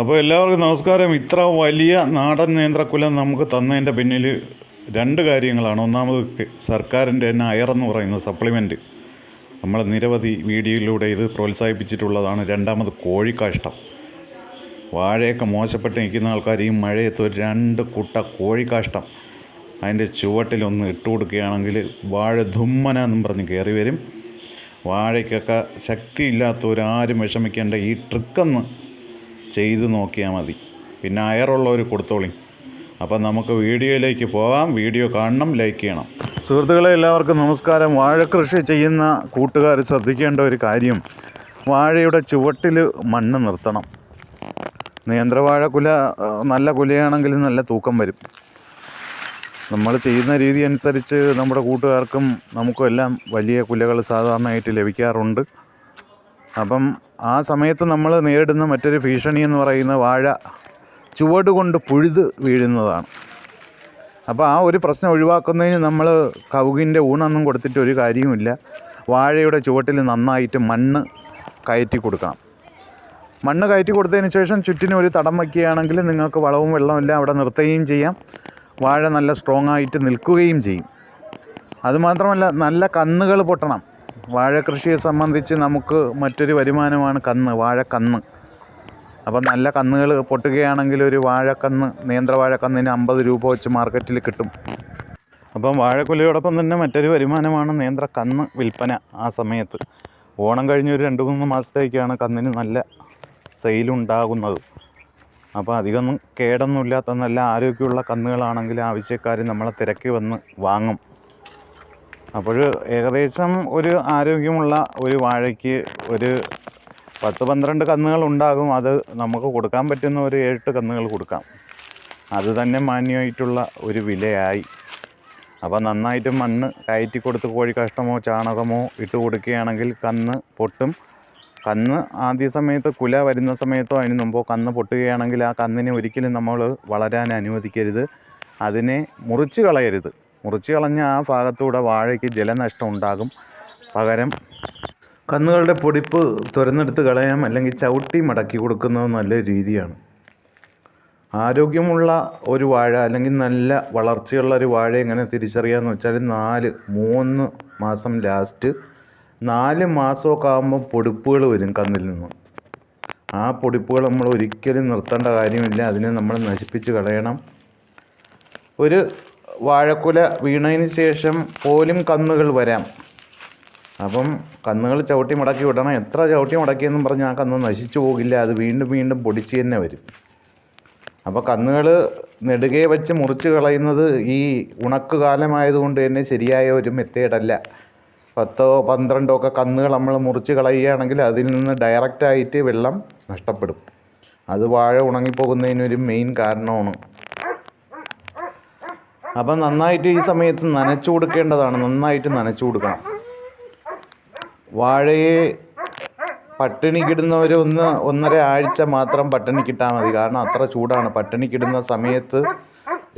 അപ്പോൾ എല്ലാവർക്കും നമസ്കാരം. ഇത്ര വലിയ നാടൻ നേന്ത്രക്കുലം നമുക്ക് തന്നതിന്റെ പിന്നിൽ രണ്ട് കാര്യങ്ങളാണ്. ഒന്നാമത് സർക്കാരിന്റെ തന്നെ അയറെന്ന് പറയുന്ന സപ്ലിമെന്റ് നമ്മൾ നിരവധി വീഡിയോയിലൂടെ ഇത് പ്രോത്സാഹിപ്പിച്ചിട്ടുള്ളതാണ്. രണ്ടാമത് കോഴിക്കാഷ്ടം. വാഴയൊക്കെ മോശപ്പെട്ട് നിൽക്കുന്ന ആൾക്കാർ ഈ മഴയത്ത് ഒരു രണ്ട് കുട്ട കോഴിക്കാഷ്ടം അതിന്റെ ചുവട്ടിലൊന്ന് ഇട്ട് കൊടുക്കുകയാണെങ്കിൽ വാഴ ധുമ്മന എന്നും പറഞ്ഞ് കയറി വരും. വാഴയ്ക്കൊക്കെ ശക്തിയില്ലാത്തവരാരും വിഷമിക്കേണ്ട ഈ ട്രിക്കൊന്ന് ചെയ്ത് നോക്കിയാൽ മതി. പിന്നെ അയറുള്ളവർ കൊടുത്തോളി അപ്പം നമുക്ക് വീഡിയോയിലേക്ക് പോകാം. വീഡിയോ കാണണം ലൈക്ക് ചെയ്യണം. സുഹൃത്തുക്കളെ എല്ലാവർക്കും നമസ്കാരം. വാഴക്കൃഷി ചെയ്യുന്ന കൂട്ടുകാർ ശ്രദ്ധിക്കേണ്ട ഒരു കാര്യം. വാഴയുടെ ചുവട്ടിൽ മണ്ണ് നിർത്തണം. നേന്ത്രവാഴ കുല നല്ല കുലയാണെങ്കിൽ നല്ല തൂക്കം വരും. നമ്മൾ ചെയ്യുന്ന രീതി അനുസരിച്ച് നമ്മുടെ കൂട്ടുകാർക്കും നമുക്കും എല്ലാം വലിയ കുലകൾ സാധാരണയായിട്ട് ലഭിക്കാറുണ്ട്. അപ്പം ആ സമയത്ത് നമ്മൾ നേരിടുന്ന മറ്റൊരു ഭീഷണി എന്ന് പറയുന്ന വാഴ ചുവട് കൊണ്ട് പുഴുത് വീഴുന്നതാണ്. അപ്പോൾ ആ ഒരു പ്രശ്നം ഒഴിവാക്കുന്നതിന് നമ്മൾ കവുകിന്റെ ഊണൊന്നും കൊടുത്തിട്ട് ഒരു കാര്യവുമില്ല. വാഴയുടെ ചുവട്ടിൽ നന്നായിട്ട് മണ്ണ് കയറ്റി കൊടുക്കണം. മണ്ണ് കയറ്റി കൊടുത്തതിന് ശേഷം ചുറ്റിനും ഒരു തടം വയ്ക്കുകയാണെങ്കിൽ നിങ്ങൾക്ക് വളവും വെള്ളവും എല്ലാം അവിടെ നിർത്തുകയും ചെയ്യാം. വാഴ നല്ല സ്ട്രോങ് ആയിട്ട് നിൽക്കുകയും ചെയ്യും. അതുമാത്രമല്ല നല്ല കന്നുകൾ പൊട്ടണം. വാഴ കൃഷിയെ സംബന്ധിച്ച് നമുക്ക് മറ്റൊരു വരുമാനമാണ് കന്ന് വാഴക്കന്ന്. അപ്പം നല്ല കന്നുകൾ പൊട്ടുകയാണെങ്കിൽ ഒരു വാഴക്കന്ന് നേന്ത്രവാഴക്കന്നിന് അമ്പത് രൂപ വെച്ച് മാർക്കറ്റിൽ കിട്ടും. അപ്പം വാഴക്കുലയോടൊപ്പം തന്നെ മറ്റൊരു വരുമാനമാണ് നേന്ത്ര കന്ന് വിൽപ്പന ആ സമയത്ത്. ഓണം കഴിഞ്ഞ ഒരു രണ്ട് മൂന്ന് മാസത്തേക്കാണ് കന്നിന് നല്ല സെയിലുണ്ടാകുന്നത്. അപ്പോൾ അധികമൊന്നും കേടൊന്നുമില്ലാത്ത നല്ല ആരോഗ്യമുള്ള കന്നുകളാണെങ്കിൽ ആവശ്യക്കാർ നമ്മളെ തിരക്കി വന്ന് വാങ്ങും. അപ്പോൾ ഏകദേശം ഒരു ആരോഗ്യമുള്ള ഒരു വാഴയ്ക്ക് ഒരു പത്ത് പന്ത്രണ്ട് കന്നുകൾ ഉണ്ടാകും. അത് നമുക്ക് കൊടുക്കാൻ പറ്റുന്ന ഒരു ഏഴെട്ട് കന്നുകൾ കൊടുക്കാം. അത് തന്നെ മാന്യമായിട്ടുള്ള ഒരു വിലയായി. അപ്പോൾ നന്നായിട്ട് മണ്ണ് കയറ്റി കൊടുത്ത് കോഴി കഷ്ടമോ ചാണകമോ ഇട്ട് കൊടുക്കുകയാണെങ്കിൽ കന്ന് പൊട്ടും. കന്ന് ആദ്യ സമയത്ത് കുല വരുന്ന സമയത്തോ അതിന് മുമ്പോ കന്ന് പൊട്ടുകയാണെങ്കിൽ ആ കന്നിനെ ഒരിക്കലും നമ്മൾ വളരാൻ അനുവദിക്കരുത്. അതിനെ മുറിച്ച് കളയരുത്. മുറിച്ച് കളഞ്ഞ ആ ഭാഗത്തൂടെ വാഴയ്ക്ക് ജലനഷ്ടം ഉണ്ടാകും. പകരം കന്നുകളുടെ പൊടിപ്പ് തുരന്നെടുത്ത് കളയാം അല്ലെങ്കിൽ ചവിട്ടി മടക്കി കൊടുക്കുന്നത് നല്ലൊരു രീതിയാണ്. ആരോഗ്യമുള്ള ഒരു വാഴ അല്ലെങ്കിൽ നല്ല വളർച്ചയുള്ള ഒരു വാഴ എങ്ങനെ തിരിച്ചറിയാമെന്ന് വെച്ചാൽ നാല് മൂന്ന് മാസം ലാസ്റ്റ് നാല് മാസമൊക്കെ ആകുമ്പോൾ പൊടിപ്പുകൾ വരും കന്നിൽ നിന്ന്. ആ പൊടിപ്പുകൾ നമ്മൾ ഒരിക്കലും നിർത്തേണ്ട കാര്യമില്ല. അതിനെ നമ്മൾ നശിപ്പിച്ച് കളയണം. ഒരു വാഴക്കുല വീണതിന് ശേഷം പോലും കന്നുകൾ വരാം. അപ്പം കന്നുകൾ ചവിട്ടി മടക്കി വിടണം. എത്ര ചവിട്ടി മടക്കിയെന്നും പറഞ്ഞ് ആ കന്ന് നശിച്ചു പോകില്ല. അത് വീണ്ടും വീണ്ടും പൊടിച്ച് തന്നെ വരും. അപ്പോൾ കന്നുകൾ നെടുകെ വെച്ച് മുറിച്ച് കളയുന്നത് ഈ ഉണക്ക് കാലമായതുകൊണ്ട് തന്നെ ശരിയായ ഒരു മെത്തേഡല്ല. പത്തോ പന്ത്രണ്ടോ ഒക്കെ കന്നുകൾ നമ്മൾ മുറിച്ച് കളയുകയാണെങ്കിൽ അതിൽ നിന്ന് ഡയറക്റ്റായിട്ട് വെള്ളം നഷ്ടപ്പെടും. അത് വാഴ ഉണങ്ങിപ്പോകുന്നതിനൊരു മെയിൻ കാരണമാണ്. അപ്പം നന്നായിട്ട് ഈ സമയത്ത് നനച്ചു കൊടുക്കേണ്ടതാണ്. നന്നായിട്ട് നനച്ചു കൊടുക്കണം. വാഴയെ പട്ടിണിക്കിടുന്നവർ ഒന്ന് ഒന്നര ആഴ്ച മാത്രം പട്ടിണിക്കിട്ടാൽ മതി. കാരണം അത്ര ചൂടാണ്. പട്ടിണിക്കിടുന്ന സമയത്ത്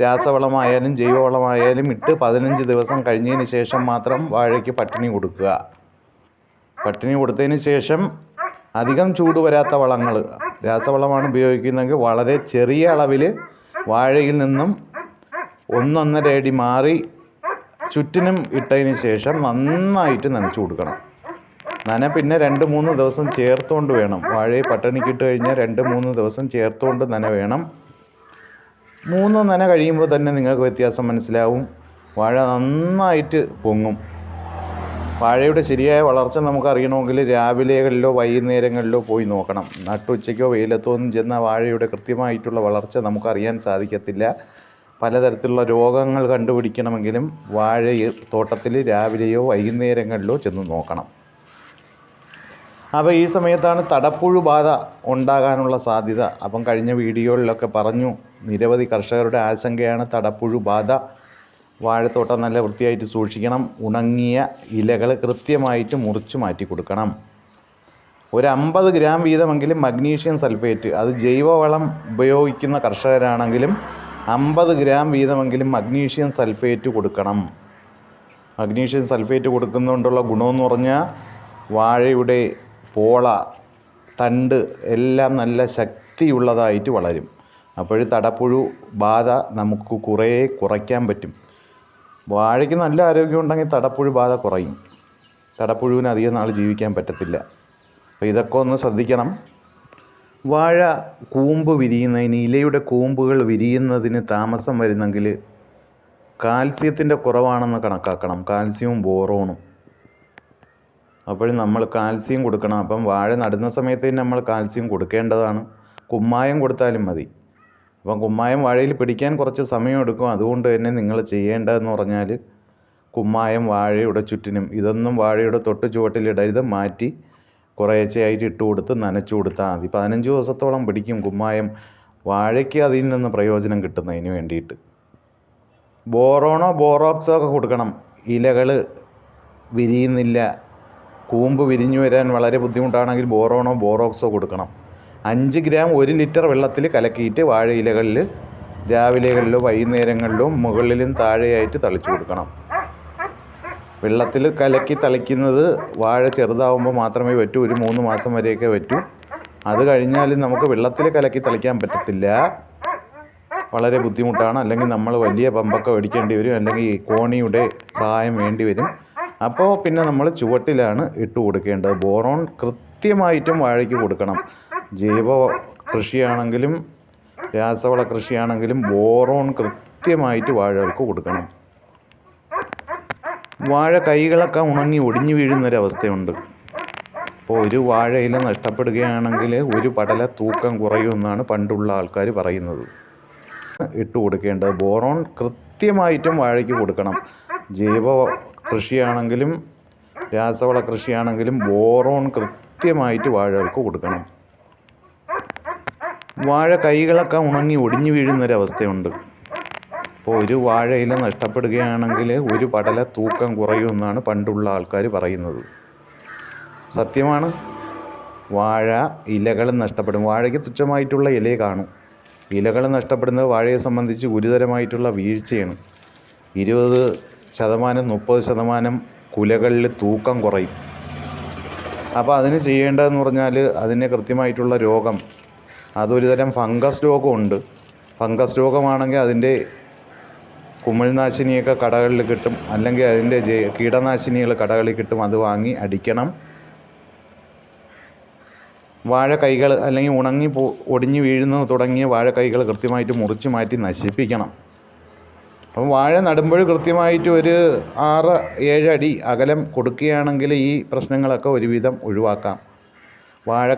രാസവളമായാലും ജൈവവളമായാലും ഇട്ട് പതിനഞ്ച് ദിവസം കഴിഞ്ഞതിന് ശേഷം മാത്രം വാഴയ്ക്ക് പട്ടിണി കൊടുക്കുക. പട്ടിണി കൊടുത്തതിന് ശേഷം അധികം ചൂട് വരാത്ത വളങ്ങൾ രാസവളമാണ് ഉപയോഗിക്കുന്നതെങ്കിൽ വളരെ ചെറിയ അളവിൽ വാഴയിൽ നിന്നും ഒന്നൊന്നര അടി മാറി ചുറ്റിനും ഇട്ടതിന് ശേഷം നന്നായിട്ട് നനച്ചു കൊടുക്കണം. നന പിന്നെ രണ്ട് മൂന്ന് ദിവസം ചേർത്തുകൊണ്ട് വേണം. വാഴയെ പട്ടണിക്കിട്ട് കഴിഞ്ഞാൽ രണ്ട് മൂന്ന് ദിവസം ചേർത്തുകൊണ്ട് നന വേണം. മൂന്ന് നന കഴിയുമ്പോൾ തന്നെ നിങ്ങൾക്ക് വ്യത്യാസം മനസ്സിലാവും. വാഴ നന്നായിട്ട് പൊങ്ങും. വാഴയുടെ ശരിയായ വളർച്ച നമുക്ക് അറിയണമെങ്കിൽ രാവിലെകളിലോ വൈകുന്നേരങ്ങളിലോ പോയി നോക്കണം. നട്ടുച്ചയ്ക്കോ വെയിലത്തോ ഒന്നും ചെന്ന വാഴയുടെ കൃത്യമായിട്ടുള്ള വളർച്ച നമുക്ക് അറിയാൻ സാധിക്കത്തില്ല. പലതരത്തിലുള്ള രോഗങ്ങൾ കണ്ടുപിടിക്കണമെങ്കിലും വാഴ തോട്ടത്തിൽ രാവിലെയോ വൈകുന്നേരങ്ങളിലോ ചെന്ന് നോക്കണം. അപ്പോൾ ഈ സമയത്താണ് തടപ്പുഴു ബാധ ഉണ്ടാകാനുള്ള സാധ്യത. അപ്പം കഴിഞ്ഞ വീഡിയോകളിലൊക്കെ പറഞ്ഞു നിരവധി കർഷകരുടെ ആശങ്കയാണ് തടപ്പുഴു ബാധ. വാഴത്തോട്ടം നല്ല വൃത്തിയായിട്ട് സൂക്ഷിക്കണം ഉണങ്ങിയ ഇലകൾ കൃത്യമായിട്ട് മുറിച്ച് മാറ്റി കൊടുക്കണം. ഒരു അമ്പത് ഗ്രാം വീതമെങ്കിലും മഗ്നീഷ്യം സൾഫേറ്റ് അത് ജൈവവളം ഉപയോഗിക്കുന്ന കർഷകരാണെങ്കിലും അമ്പത് ഗ്രാം വീതമെങ്കിലും മഗ്നീഷ്യം സൾഫേറ്റ് കൊടുക്കണം. മഗ്നീഷ്യം സൾഫേറ്റ് കൊടുക്കുന്നതുകൊണ്ടുള്ള ഗുണമെന്ന് പറഞ്ഞാൽ വാഴയുടെ പോള തണ്ട് എല്ലാം നല്ല ശക്തിയുള്ളതായിട്ട് വളരും. അപ്പോൾ തടപ്പുഴു ബാധ നമുക്ക് കുറേ കുറയ്ക്കാൻ പറ്റും. വാഴയ്ക്ക് നല്ല ആരോഗ്യം ഉണ്ടെങ്കിൽ തടപ്പുഴു ബാധ കുറയും. തടപ്പുഴുവിന് അധികം നാൾ ജീവിക്കാൻ പറ്റത്തില്ല. അപ്പോൾ ഇതൊക്കെ ഒന്ന് ശ്രദ്ധിക്കണം. വാഴ കൂമ്പ് വിരിയുന്നതിന് ഇലയുടെ കൂമ്പുകൾ വിരിയുന്നതിന് താമസം വരുന്നെങ്കിൽ കാൽസ്യത്തിന്റെ കുറവാണെന്ന് കണക്കാക്കണം. കാൽസ്യവും ബോറോണും. അപ്പോഴും നമ്മൾ കാൽസ്യം കൊടുക്കണം. അപ്പം വാഴ നടുന്ന സമയത്ത് തന്നെ നമ്മൾ കാൽസ്യം കൊടുക്കേണ്ടതാണ്. കുമ്മായം കൊടുത്താലും മതി. അപ്പം കുമ്മായം വാഴയിൽ പിടിക്കാൻ കുറച്ച് സമയം എടുക്കും. അതുകൊണ്ട് തന്നെ നിങ്ങൾ ചെയ്യേണ്ടതെന്ന് പറഞ്ഞാൽ കുമ്മായം വാഴയുടെ ചുറ്റിനും ഇതൊന്നും വാഴയുടെ തൊട്ട് ചുവട്ടിലിടരുത് മാറ്റി കുറേശ്ശെയായിട്ട് ഇട്ട് കൊടുത്ത് നനച്ചു കൊടുത്താൽ മതി. പതിനഞ്ച് ദിവസത്തോളം പിടിക്കും കുമ്മായം. വാഴയ്ക്ക് അതിൽ നിന്ന് പ്രയോജനം കിട്ടുന്നതിന് വേണ്ടിയിട്ട്. ബോറോണോ ബോറോക്സോ ഒക്കെ കൊടുക്കണം. ഇലകൾ വിരിയുന്നില്ല. കൂമ്പ് വിരിഞ്ഞു വരാൻ വളരെ ബുദ്ധിമുട്ടാണെങ്കിൽ ബോറോണോ ബോറോക്സോ കൊടുക്കണം. അഞ്ച് ഗ്രാം ഒരു ലിറ്റർ വെള്ളത്തിൽ കലക്കിയിട്ട് വാഴ ഇലകളിൽ രാവിലെകളിലോ വൈകുന്നേരങ്ങളിലോ മുകളിലും താഴെയായിട്ട് തളിച്ചു കൊടുക്കണം. വെള്ളത്തിൽ കലക്കി തളിക്കുന്നത് വാഴ ചെറുതാവുമ്പോൾ മാത്രമേ പറ്റൂ. ഒരു മൂന്ന് മാസം വരെയൊക്കെ പറ്റൂ. അത് കഴിഞ്ഞാൽ നമുക്ക് വെള്ളത്തിൽ കലക്കി തളിക്കാൻ പറ്റത്തില്ല. വളരെ ബുദ്ധിമുട്ടാണ്. അല്ലെങ്കിൽ നമ്മൾ വലിയ പമ്പൊക്കെ മേടിക്കേണ്ടി വരും. അല്ലെങ്കിൽ കോണിയുടെ സഹായം വേണ്ടി വരും. അപ്പോൾ പിന്നെ നമ്മൾ ചുവട്ടിലാണ് ഇട്ട് കൊടുക്കേണ്ടത്. ബോറോൺ കൃത്യമായിട്ടും വാഴയ്ക്ക് കൊടുക്കണം. ജൈവ കൃഷിയാണെങ്കിലും രാസവള കൃഷിയാണെങ്കിലും ബോറോൺ കൃത്യമായിട്ട് വാഴകൾക്ക് കൊടുക്കണം. വാഴ കൈകളൊക്കെ ഉണങ്ങി ഒടിഞ്ഞു വീഴുന്നൊരവസ്ഥയുണ്ട്. അപ്പോൾ ഒരു വാഴയില നഷ്ടപ്പെടുകയാണെങ്കിൽ ഒരു പടല തൂക്കം കുറയുമെന്നാണ് പണ്ടുള്ള ആൾക്കാർ പറയുന്നത്. ഇട്ട് കൊടുക്കേണ്ടത് ബോറോൺ കൃത്യമായിട്ടും വാഴയ്ക്ക് കൊടുക്കണം. ജൈവ കൃഷിയാണെങ്കിലും രാസവള കൃഷിയാണെങ്കിലും ബോറോൺ കൃത്യമായിട്ട് വാഴകൾക്ക് കൊടുക്കണം. വാഴ കൈകളൊക്കെ ഉണങ്ങി ഒടിഞ്ഞു വീഴുന്നൊരവസ്ഥയുണ്ട്. അപ്പോൾ ഒരു വാഴയില നഷ്ടപ്പെടുകയാണെങ്കിൽ ഒരു പടല തൂക്കം കുറയുമെന്നാണ് പണ്ടുള്ള ആൾക്കാർ പറയുന്നത്. സത്യമാണ്. വാഴ ഇലകൾ നഷ്ടപ്പെടും. വാഴയ്ക്ക് തുച്ഛമായിട്ടുള്ള ഇലയെ കാണും. ഇലകൾ നഷ്ടപ്പെടുന്നത് വാഴയെ സംബന്ധിച്ച് ഗുരുതരമായിട്ടുള്ള വീഴ്ചയാണ്. ഇരുപത് ശതമാനം മുപ്പത് ശതമാനം കുലകളിൽ തൂക്കം കുറയും. അപ്പോൾ അതിന് ചെയ്യേണ്ടതെന്ന് പറഞ്ഞാൽ അതിന് കൃത്യമായിട്ടുള്ള രോഗം. അതൊരു തരം ഫംഗസ് രോഗമുണ്ട്. ഫംഗസ് രോഗമാണെങ്കിൽ അതിന്റെ കുമിൾനാശിനിയൊക്കെ കടകളിൽ കിട്ടും. അല്ലെങ്കിൽ അതിന്റെ കീടനാശിനികൾ കടകളിൽ കിട്ടും. അത് വാങ്ങി അടിക്കണം. വാഴ കൈകൾ അല്ലെങ്കിൽ ഉണങ്ങി പോ ഒടിഞ്ഞു വീഴുന്നു തുടങ്ങിയ വാഴ കൈകൾ കൃത്യമായിട്ട് മുറിച്ച് മാറ്റി നശിപ്പിക്കണം. അപ്പം വാഴ നടുമ്പോൾ കൃത്യമായിട്ട് ഒരു ആറ് ഏഴടി അകലം കൊടുക്കുകയാണെങ്കിൽ ഈ പ്രശ്നങ്ങളൊക്കെ ഒരുവിധം ഒഴിവാക്കാം. വാഴ